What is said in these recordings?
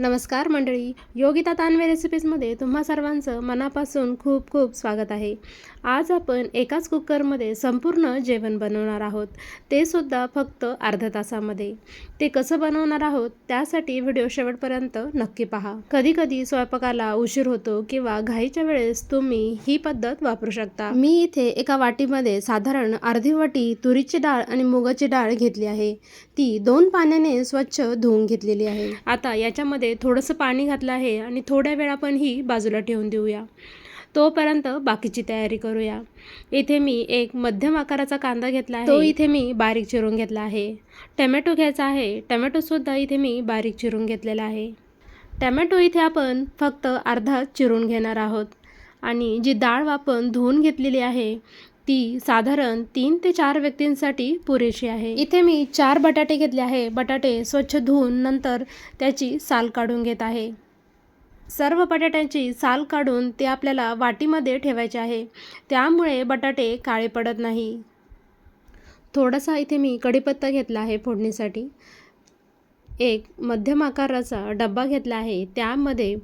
नमस्कार मंडळी योगिता तानवे रेसिपीजमध्ये तुम्हा सर्वांचं मनापासून खूप खूप स्वागत आहे. आज आपण एकाच कुकरमध्ये संपूर्ण जेवण बनवणार आहोत. ते सुद्धा फक्त अर्ध्या तासामध्ये. ते कसं बनवणार आहोत त्यासाठी व्हिडिओ शेवटपर्यंत नक्की पहा. कधीकधी स्वयंपाकाला उशीर होतो किंवा घाईच्या वेळेस तुम्ही ही पद्धत वापरू शकता. मी इथे एका वाटीमध्ये साधारण अर्धी वाटी तुरीची डाळ आणि मुगाची डाळ घेतली आहे. ती दोन पाण्याने स्वच्छ धुवून घेतलेली आहे. आता याच्यामध्ये थोडंसं पाणी घातलं आहे आणि थोड्या वेळ आपण ही बाजूला ठेवून देऊया. तोपर्यंत बाकीची तयारी करूया. इथे मी एक मध्यम आकाराचा कांदा घेतला आहे. तो इथे मी बारीक चिरून घेतला आहे. टमॅटो घ्यायचा आहे. टमॅटोसुद्धा इथे मी बारीक चिरून घेतलेला आहे. टमॅटो इथे आपण फक्त अर्धा चिरून घेणार आहोत. आणि जी डाळ आपण धुवून घेतलेली आहे ती साधारण तीन ते चार व्यक्तींसाठी पुरेशी आहे. इथे मी चार बटाटे घेतले आहे. बटाटे स्वच्छ धुवून नंतर त्याची साल काढून घेत आहे. सर्व बटाट्यांची साल काढून ते आपल्याला वाटीमध्ये ठेवायचे आहे. त्यामुळे बटाटे काळे पडत नाही. थोडासा इथे मी कढीपत्ता घेतला आहे फोडणीसाठी. एक मध्यम आकाराचा डब्बा घेतला आहे. त्यामध्ये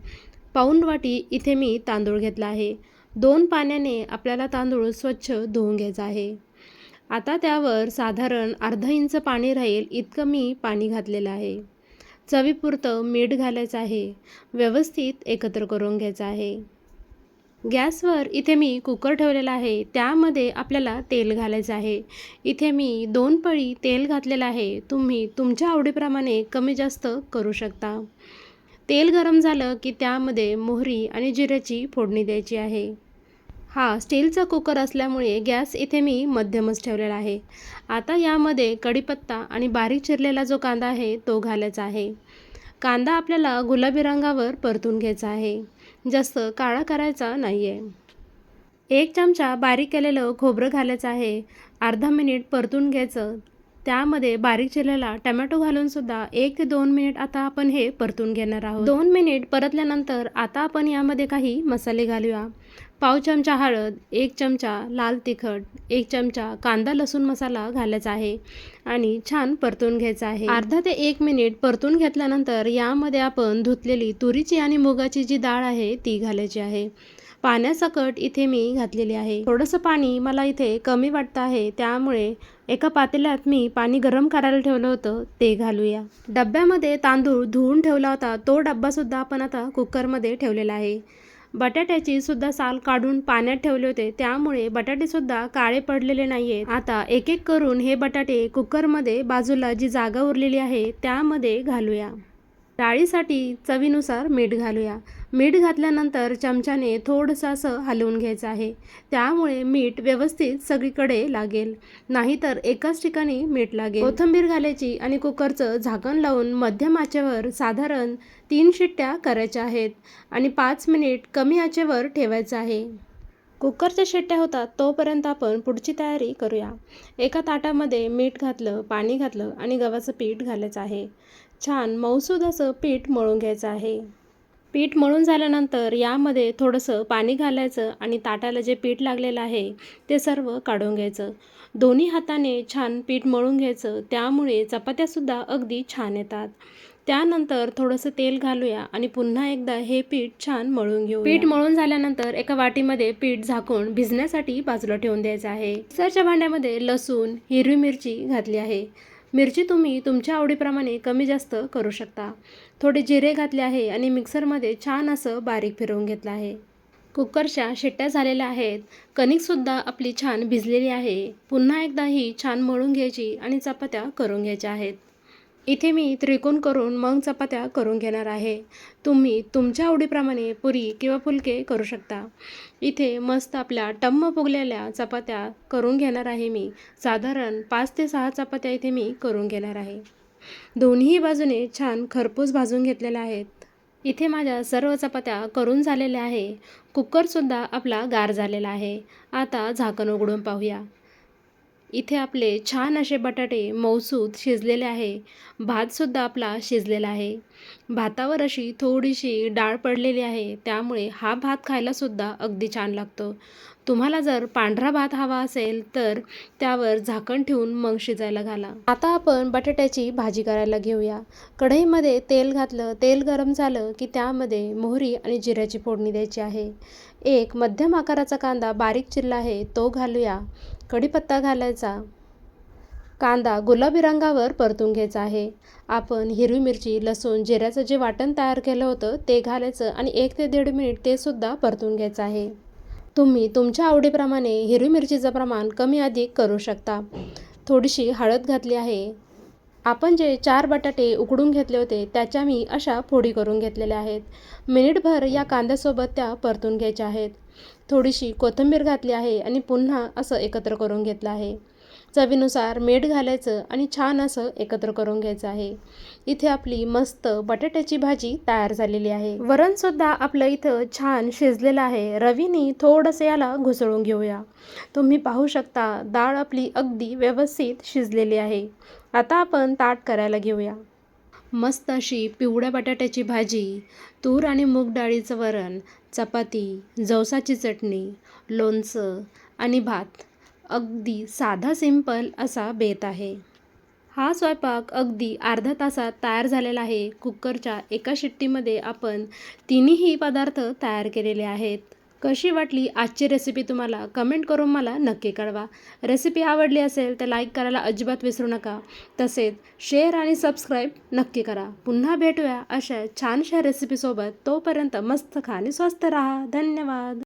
पाऊण वाटी इथे मी तांदूळ घेतला आहे. दोन पाण्याने आपल्याला तांदूळ स्वच्छ धुवून घ्यायचा आहे. आता त्यावर साधारण अर्धा इंच पाणी राहील इतकं मी पाणी घातलेलं आहे. चवीपुरतं मीठ घालायचं आहे. व्यवस्थित एकत्र करून घ्यायचं आहे. गॅसवर इथे मी कुकर ठेवलेला आहे. त्यामध्ये आपल्याला तेल घालायचं आहे. इथे मी दोन पळी तेल घातलेलं आहे. तुम्ही तुमच्या आवडीप्रमाणे कमी जास्त करू शकता. तेल गरम झालं की त्यामध्ये मोहरी आणि जिऱ्याची फोडणी द्यायची आहे. हा स्टीलचा कुकर असल्यामुळे गॅस इथे मी मध्यमच ठेवलेला आहे. आता यामध्ये कढीपत्ता आणि बारीक चिरलेला जो कांदा आहे तो घालायचा आहे. कांदा आपल्याला गुलाबी रंगावर परतून घ्यायचा आहे. जास्त काळा करायचा नाही आहे एक चमचा बारीक केलेलं खोबरं घालायचं आहे. अर्धा मिनिट परतून घ्यायचं. त्यामध्ये बारीक चिरलेला टमॅटो घालून सुद्धा एक ते दोन मिनिट आता आपण हे परतून घेणार आहोत. दोन मिनिट परतल्यानंतर आता आपण यामध्ये काही मसाले घालूया. पाव चमचा हळद एक चमचा लाल तिखट एक चमचा कांदा लसूण मसाला घालायचा आहे आणि छान परतून घ्यायचा आहे. अर्धा ते एक मिनिट परतून घेतल्यानंतर यामध्ये आपण धुतलेली तुरीची आणि मुगाची जी डाळ आहे ती घालायची आहे. पाण्यासकट इथे मी घातलेली आहे. थोडंसं पाणी मला इथे कमी वाटतं आहे त्यामुळे एका पातेल्यात मी पाणी गरम करायला ठेवलं होतं ते घालूया. डब्यामध्ये तांदूळ धुवून ठेवला होता तो डब्बासुद्धा आपण आता कुकरमध्ये ठेवलेला आहे. बटाट्याची सुद्धा साल काढून पाण्यात ठेवले होते. त्यामुळे बटाटे सुद्धा काळे पडलेले नाहीयेत. आता एक एक करून हे बटाटे कुकरमध्ये बाजूला जी जागा उरलेली आहे त्यामध्ये घालूया. डाळीसाठी चवीनुसार मीठ घालूया. मीठ घातल्यानंतर चमच्याने थोडंसं असं हलवून घ्यायचं आहे. त्यामुळे मीठ व्यवस्थित सगळीकडे लागेल. नाहीतर एकाच ठिकाणी मीठ लागेल. कोथंबीर घालायची आणि कुकरचं झाकण लावून मध्यम आचेवर साधारण तीन शिट्ट्या करायच्या आहेत आणि पाच मिनिट कमी आचेवर ठेवायचं आहे. कुकरच्या शिट्ट्या होतात तोपर्यंत आपण पुढची तयारी करूया. एका ताटामध्ये मीठ घातलं पाणी घातलं आणि गव्हाचं पीठ घालायचं आहे. छान मऊसूद असं पीठ मळून घ्यायचं आहे. पीठ मळून झाल्यानंतर यामध्ये थोडंसं पाणी घालायचं आणि ताटाला जे पीठ लागलेलं आहे ते सर्व काढून घ्यायचं. दोन्ही हाताने छान पीठ मळून घ्यायचं. त्यामुळे चपात्यासुद्धा अगदी छान येतात. त्यानंतर थोडंसं तेल घालूया आणि पुन्हा एकदा हे पीठ छान मळून घेऊ पीठ मळून झाल्यानंतर एका वाटीमध्ये पीठ झाकून भिजण्यासाठी बाजूला ठेवून द्यायचं आहे. मिक्सरच्या भांड्यामध्ये लसूण हिरवी मिरची घातली आहे. मिरची तुम्ही तुमच्या आवडीप्रमाणे कमी जास्त करू शकता. थोडे जिरे घातले आहे आणि मिक्सरमध्ये छान असं बारीक फिरवून घेतलं आहे. कुकरच्या शिट्ट्या झालेल्या आहेत. कणिकसुद्धा आपली छान भिजलेली आहे. पुन्हा एकदा ही छान मळून घ्यायची आणि चपात्या करून घ्यायच्या आहेत. इथे मी त्रिकोण करून मग चपात्या करून घेणार आहे. तुम्ही तुमच्या आवडीप्रमाणे पुरी किंवा फुलके करू शकता. इथे मस्त आपल्या टम्म फुगलेल्या चपात्या करून घेणार आहे मी. साधारण पाच ते सहा चपात्या इथे मी करून घेणार आहे. दोन्ही बाजूने छान खरपूस भाजून घेतलेल्या आहेत. इथे माझ्या सर्व चपात्या करून झालेल्या आहे. कुकरसुद्धा आपला गार झालेला आहे. आता झाकण उघडून पाहूया. इथे आपले छान असे बटाटे मौसूद शिजलेले आहे. भातसुद्धा आपला शिजलेला आहे. भातावर अशी थोडीशी डाळ पडलेली आहे. त्यामुळे हा भात खायलासुद्धा अगदी छान लागतो. तुम्हाला जर पांढरा भात हवा असेल तर त्यावर झाकण ठेवून मग शिजायला घाला. आता आपण बटाट्याची भाजी करायला घेऊया. कढईमध्ये तेल घातलं तेल गरम झालं की त्यामध्ये मोहरी आणि जिऱ्याची फोडणी द्यायची आहे. एक मध्यम आकाराचा कांदा बारीक चिरला आहे तो घालूया. कढीपत्ता घालायचा. कांदा गुलाबी रंगावर परतून घ्यायचा आहे. आपण हिरवी मिरची लसूण जिऱ्याचं जे वाटण तयार केलं होतं ते घालायचं आणि एक ते दीड मिनिट ते सुद्धा परतून घ्यायचं आहे. तुम्ही तुमच्या आवडीप्रमाणे हिरवी मिरचीचं प्रमाण कमी अधिक करू शकता. थोडीशी हळद घातली आहे. आपण जे चार बटाटे उकडून घेतले होते त्याच्या मी अशा फोडी करून घेतलेल्या आहेत. मिनिटभर या कांद्यासोबत त्या परतून घ्यायच्या आहेत. थोडीशी कोथिंबीर घातली आहे आणि पुन्हा असं एकत्र करून घेतलं आहे. चवीनुसार मीठ घालायचं आणि छान असं एकत्र करून घ्यायचं आहे. इथे आपली मस्त बटाट्याची भाजी तयार झालेली आहे. वरणसुद्धा आपलं इथं छान शिजलेलं आहे. रवीनी थोडंसं याला घुसळून घेऊया. तुम्ही पाहू शकता डाळ आपली अगदी व्यवस्थित शिजलेली आहे. आता आपण ताट करायला घेऊया. मस्त अशी पिवळ्या बटाट्याची भाजी तूर आणि मूग डाळीचं वरण चपाती जवसाची चटणी लोणचं आणि भात. अगदी साधा सिंपल असा बेत आहे. हा स्वयंपाक अगदी अर्ध्या तासात तयार झालेला आहे. कुकरच्या एका शिट्टीमध्ये आपण तिन्हीही पदार्थ तयार केलेले आहेत. कशी वाटली आजची रेसिपी तुम्हाला? कमेंट करून मला नक्की कळवा. रेसिपी आवडली असेल तर लाईक करायला अजिबात विसरू नका. तसेच शेअर आणि सबस्क्राईब नक्की करा. पुन्हा भेटूया अशा छानशा रेसिपीसोबत तोपर्यंत मस्त खा आणि स्वस्त राहा. धन्यवाद.